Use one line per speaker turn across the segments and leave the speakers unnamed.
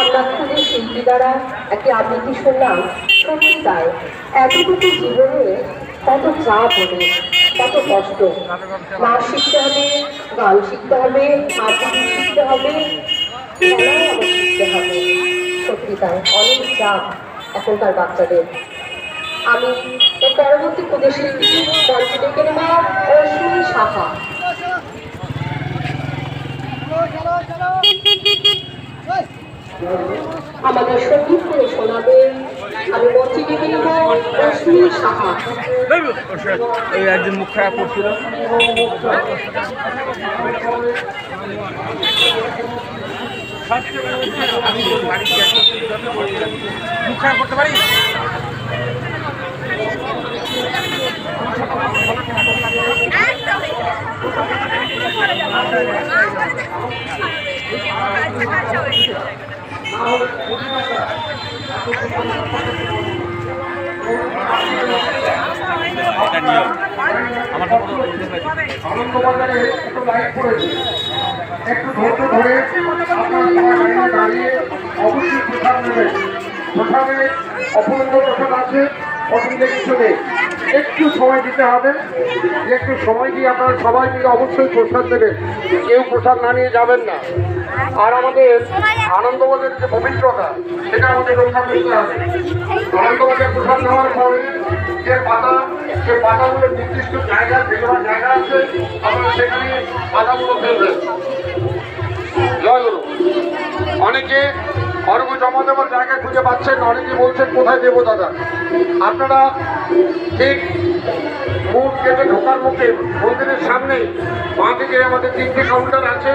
আমরা খুবই শিল্পী দ্বারা একটি আবৃত্তি শুনলাম তাই। এতটুকু জীবনে কত চাপ হবে, কত কষ্ট। নাচ শিখতে হবে, গান শিখতে হবে আবৃত্তি শিখতে হবে শিখতে হবে। সত্যি তাই, অনেক চাপ এখনকার বাচ্চাদের। আমি পরবর্তী প্রদেশিল্পী মঞ্চে ডেকে নেব অশ্বিনী সাহা আমাদের সংগীত করে শোনাবেন আমি মঞ্চে ডেকে নেব
এই একজন মুখ খারাপ করছিল মুখ খারাপ করতে পারি
লাইট পড়েছে একটু ধরে আপনার দাঁড়িয়ে অবশ্যই প্রসাদ নেবেন। অপূর্ব প্রসাদ আছে, অসুবিধা কিছু নেই। একটু সময় দিতে হবে। একটু সময় দিয়ে আপনারা সবাই মিলে অবশ্যই প্রসাদ দেবেন। কেউ প্রসাদ না নিয়ে যাবেন না। আর আমাদের আনন্দবাজারের যে পবিত্রতা, সেটা আমাদের রক্ষা করতে হবে আনন্দবাজার প্রসাদ নেওয়ার পরে যে পাতা, সে পাতাগুলোর নির্দিষ্ট জায়গা ফেলবার জায়গা আছে, আপনারা সেখানে পাতাগুলো ফেলবেন। অনেকে অর্ঘ জমা দেওয়ার জায়গা খুঁজে পাচ্ছেন। অনেকে বলছেন, কোথায় দেবো দাদা? আপনারা ঠিক মুখ গেটে ঢোকার মুখে মন্দিরের সামনে বাঁধিকে আমাদের তিনটি কাউন্টার আছে,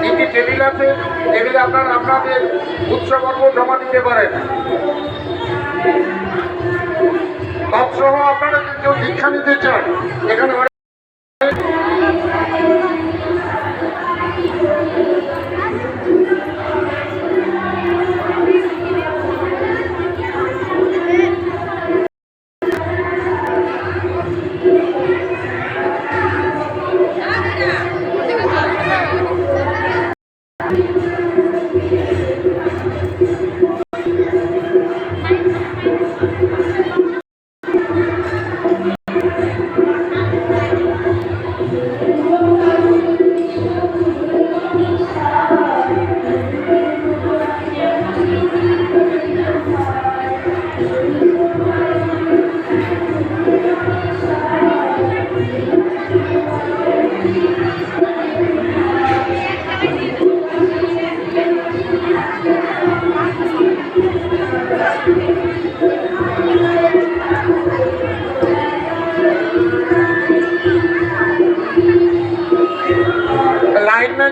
তিনটি টেবিল আছে। টেবিলে আপনারা আপনাদের উৎসবর্গ জমা দিতে পারেন। তৎসহ আপনারা কেউ দীক্ষা নিতে চান। এখানে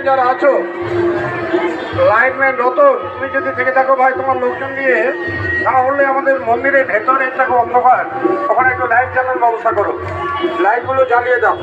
যারা আছো লাইনম্যান রতন, তুমি যদি থেকে থাকো ভাই তোমার লোকজন নিয়ে, তাহলে আমাদের মন্দিরের ভেতরে একটা অন্ধকার। ওখানে একটু লাইট জ্বালানোর ব্যবস্থা করো। লাইটগুলো জ্বালিয়ে দাও।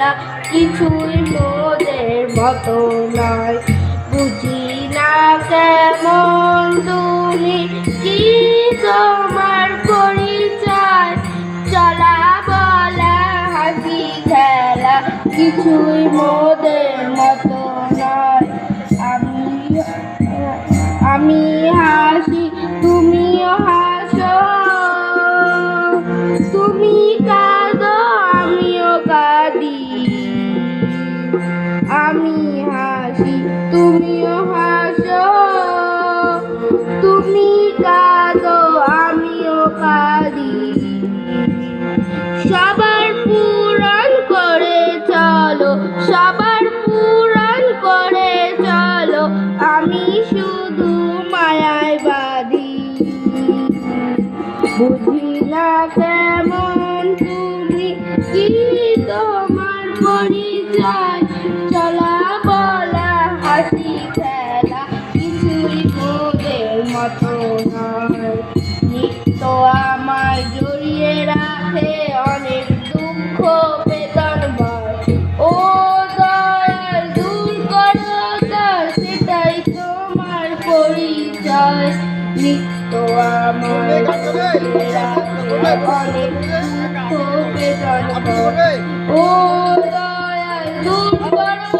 খেলা কিছুই মোদের মতো নয়। বুঝি না কেমন তুমি কি তোমার পরিচয়? চলা বলা হাসি খেলা কিছুই মোদের মতো নয়। আমি আমি হাসি, তুমিও হাসো। তুমি বুঝি না কেমন তুমি? কি তোমার পরিচয়? চলা বলা, হাসি খেলা, কিছুই মোদের মতো নয়। নিত্য আমার জড়িয়ে রাখে অনেক দুঃখ, বেদন, ভয়। ও দয়াল, দূর করো তার, সেটাই তোমার পরিচয়। নিত্য আমার ও Dayal.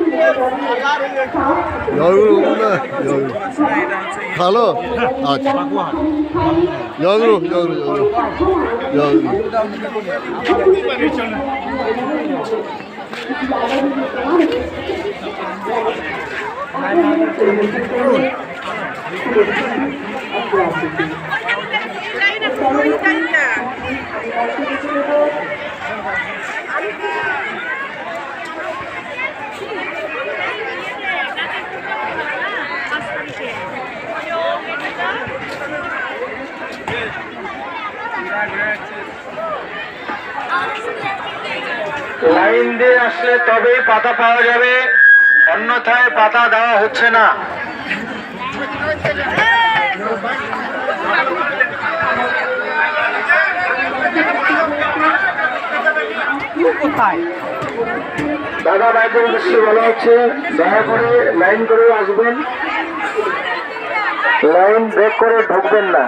Yavru bunda.
Yavru. Halo. Aç. Yavru, yavru, yavru. Yavru. Thank you.
Line দিয়ে আসলে তবেই পাতা পাওয়া যাবে অন্যথায় পাতা দেওয়া হচ্ছে না। দাদা ভাইদের উদ্দেশ্যে বলা হচ্ছে দয়া করে লাইন করে আসবেন। লাইন ব্রেক করে ঢুকবেন না।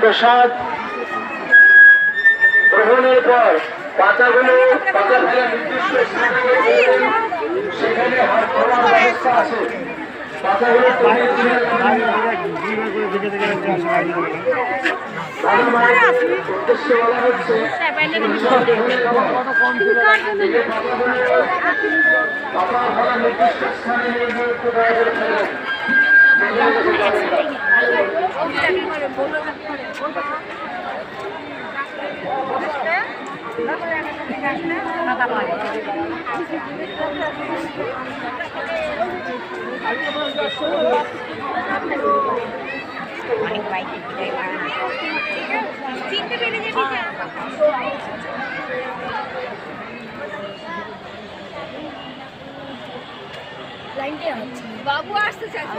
প্রসাদ গ্রহণের পর পাতাগুলো পাতা ফেলা নির্দিষ্ট সেখানে হাত ধরার ব্যবস্থা আছে। পাতাগুলো উদ্দেশ্যে বলা হচ্ছে পাতা ফেলা নির্দিষ্ট স্থানে নিয়ে গিয়ে একটু দয়া করে ফেলবেন।
বাবু আসতে
চাইছে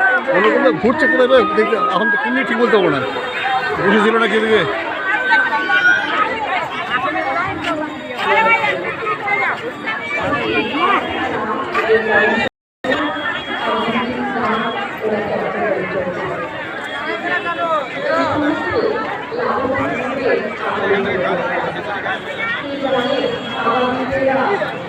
অনুকূল
ঘুরছে কোথায় বে? দেখতে এখন তো কিনে ঠিক বলতে পারব না বসেছিল নাকি এদিকে
সৌ-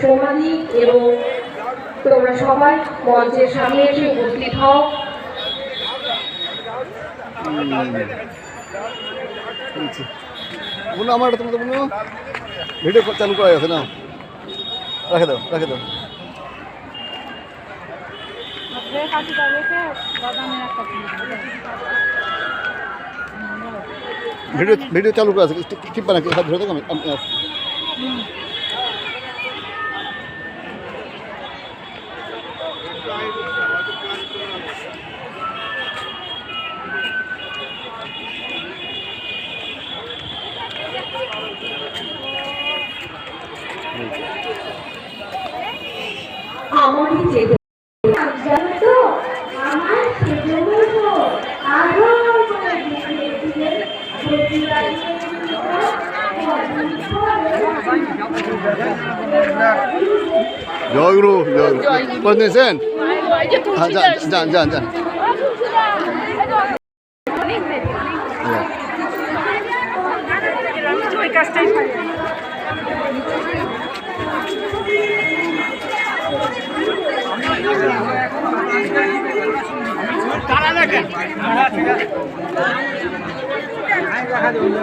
সৌমালি এবং তোমরা সবাই মঞ্চের সামনে এসে উপস্থিত হও।
বলো আমার এটা তো বলো ভিডিও চালু করা গেছে না রাখে দাও রাখে দাও ভিডিও ভিডিও চালু করা আছে না হাত ধরে থাকো আমি জয়গুরু জয়গুরু করে দিয়েছেন হ্যাঁ যান যান যান যান
যে